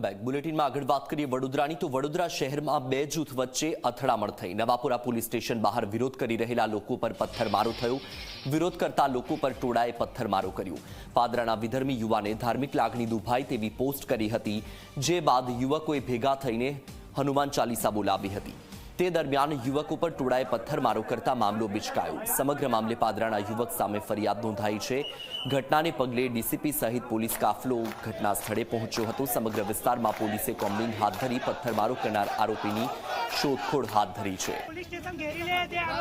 Welcome back બુલેટિનમાં આગળ વાત કરીએ વડોદરાની. તો વડોદરા શહેરમાં બે જૂથ વચ્ચે અથડામણ થઈ. નવાપુરા પોલીસ સ્ટેશન બહાર વિરોધ કરી રહેલા લોકો પર પથ્થરમારો થયો. વિરોધ કરતા લોકો પર ટોળાએ પથ્થરમારો કર્યો. પાદરાના વિધર્મી યુવાને ધાર્મિક લાગણી દુભાઈ તેવી પોસ્ટ કરી હતી, જે બાદ યુવકોએ ભેગા થઈને હનુમાન ચાલીસા બોલાવી હતી. તે દરમિયાન યુવક ઉપર ટોળાએ પથ્થરમારો કરતા મામલો બિચકાયો. સમગ્ર મામલે પાદરાના યુવક સામે ફરિયાદ નોંધાઈ છે. ઘટનાને પગલે ડીસીપી સહિત પોલીસ કાફલો ઘટના સ્થળે પહોંચ્યો હતો. સમગ્ર વિસ્તારમાં પોલીસે કોમ્બિંગ હાથ ધરી પથ્થરમારો કરનાર આરોપીની શોધખોળ હાથ ધરી છે.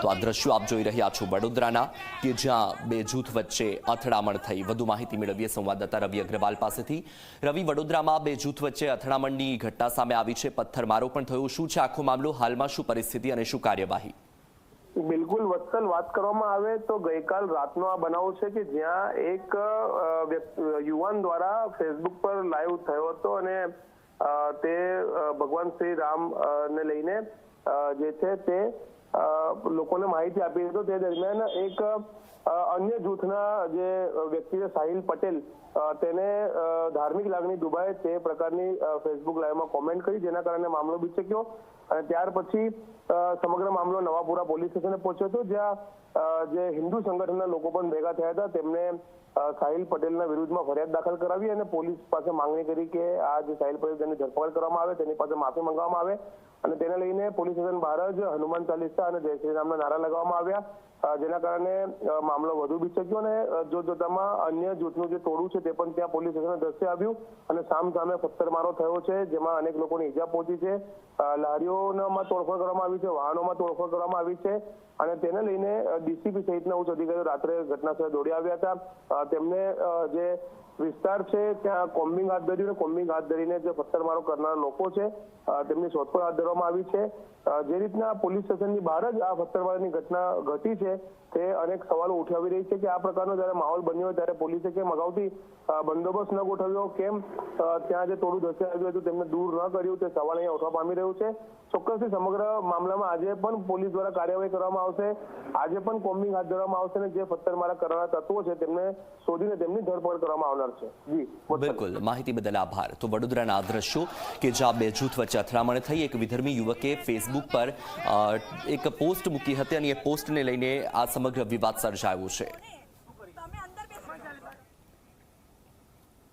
તો આ દ્રશ્યો આપ જોઈ રહ્યા છો વડોદરાના કે જ્યાં બે જૂથ વચ્ચે અથડામણ થઈ. વધુ માહિતી મેળવીએ સંવાદદાતા રવિ અગ્રવાલ પાસેથી. રવિ વડોદરામાં બે જૂથ વચ્ચે અથડામણની ઘટના સામે આવી છે. પથ્થરમારો પણ થયો. શું છે આખો મામલો? હાલમાં શું પરિસ્થિતિ અને શું કાર્યવાહી? બિલકુલ વત્સલ વાત કરવામાં આવે તો ગઈકાલ રાતનો આ બનાવ છે કે જ્યાં એક યુવાન દ્વારા ફેસબુક પર લાઈવ થયો હતો અને તે ભગવાન શ્રી રામ ને લઈને જે છે તે અ, લોકોને માહિતી આપી હતી. તે દરમિયાન એક અન્ય જૂથના જે વ્યક્તિ છે, સાહિલ પટેલ તેને ધાર્મિક લાગણી દુભાય તે પ્રકારની ફેસબુક લાઈવમાં કોમેન્ટ કરી, જેના કારણે મામલો બીચક્યો અને ત્યાર પછી સમગ્ર મામલો નવાપુરા પોલીસ સ્ટેશને પહોંચ્યો હતો, જ્યાં જે હિન્દુ સંગઠનના લોકો પણ ભેગા થયા હતા. તેમને સાહિલ પટેલના વિરુદ્ધમાં ફરિયાદ દાખલ કરાવી અને પોલીસ પાસે માંગણી કરી કે આ જે સાહિલ પટેલ તેની ધરપકડ કરવામાં આવે, તેની પાસે માફી માંગવામાં આવે અને તેને લઈને પોલીસ સ્ટેશન બહાર જ હનુમાન ચાલીસા અને જય શ્રી રામના નારા લગાવવામાં આવ્યા. જેના કારણે મામલો વધુ બિચક્યો અને જોત અન્ય જૂથનું જે ટોળું છે તે પણ ત્યાં પોલીસ સ્ટેશને દ્રશ્ય આવ્યું અને સામ સામે પથ્થરમારો થયો છે, જેમાં અનેક લોકોની ઈજા પહોંચી છે. લારીઓમાં તોડફોડ કરવામાં આવી છે, વાહનોમાં તોડફોડ કરવામાં આવી છે અને તેને લઈને ડીસીપી સહિતના ઉચ્ચ અધિકારીઓ રાત્રે ઘટના સ્થળે દોડી આવ્યા હતા. તેમને જે વિસ્તાર છે, ત્યાં કોમ્બિંગ હાથ ધર્યું કોમ્બિંગ હાથ ધરીને જે પથ્થરમારો કરનાર લોકો છે તેમની શોધખોળ હાથ ધરવામાં આવી છે. જે રીતના પોલીસ સ્ટેશનની બહાર જ આ પથ્થરમારાની ઘટના ઘટી છે, તે અનેક સવાલો ઉઠાવી રહી છે કે આ પ્રકારનો જ્યારે માહોલ બન્યો ત્યારે પોલીસે કેમ અગાઉથી બંદોબસ્ત ન ગોઠવ્યો, કેમ ત્યાં જે થોડું દ્રશ્ય આવ્યું હતું તેમને દૂર ન કર્યું, તે સવાલ અહીંયા ઉઠવા પામી રહ્યું છે. ચોક્કસથી સમગ્ર મામલામાં આજે પણ પોલીસ દ્વારા કાર્યવાહી કરવામાં આવશે. આજે પણ કોમ્બિંગ હાથ ધરવામાં આવશે અને જે પથ્થરમારા કરવાના તત્વો છે તેમને શોધીને તેમની ધરપકડ કરવામાં આવનાર છે. જી બિલકુલ. માહિતી બદલ આભાર. તો વડોદરાના આ દ્રશ્યો કે જ્યાં બે જૂથ વચ્ચે અથડામણ થઈ, એક વિધર્મી યુવકે ફેસબુક પર એક પોસ્ટ મૂકી હતી અને એ પોસ્ટને લઈને આ સમગ્ર વિવાદ સર્જાયો છે.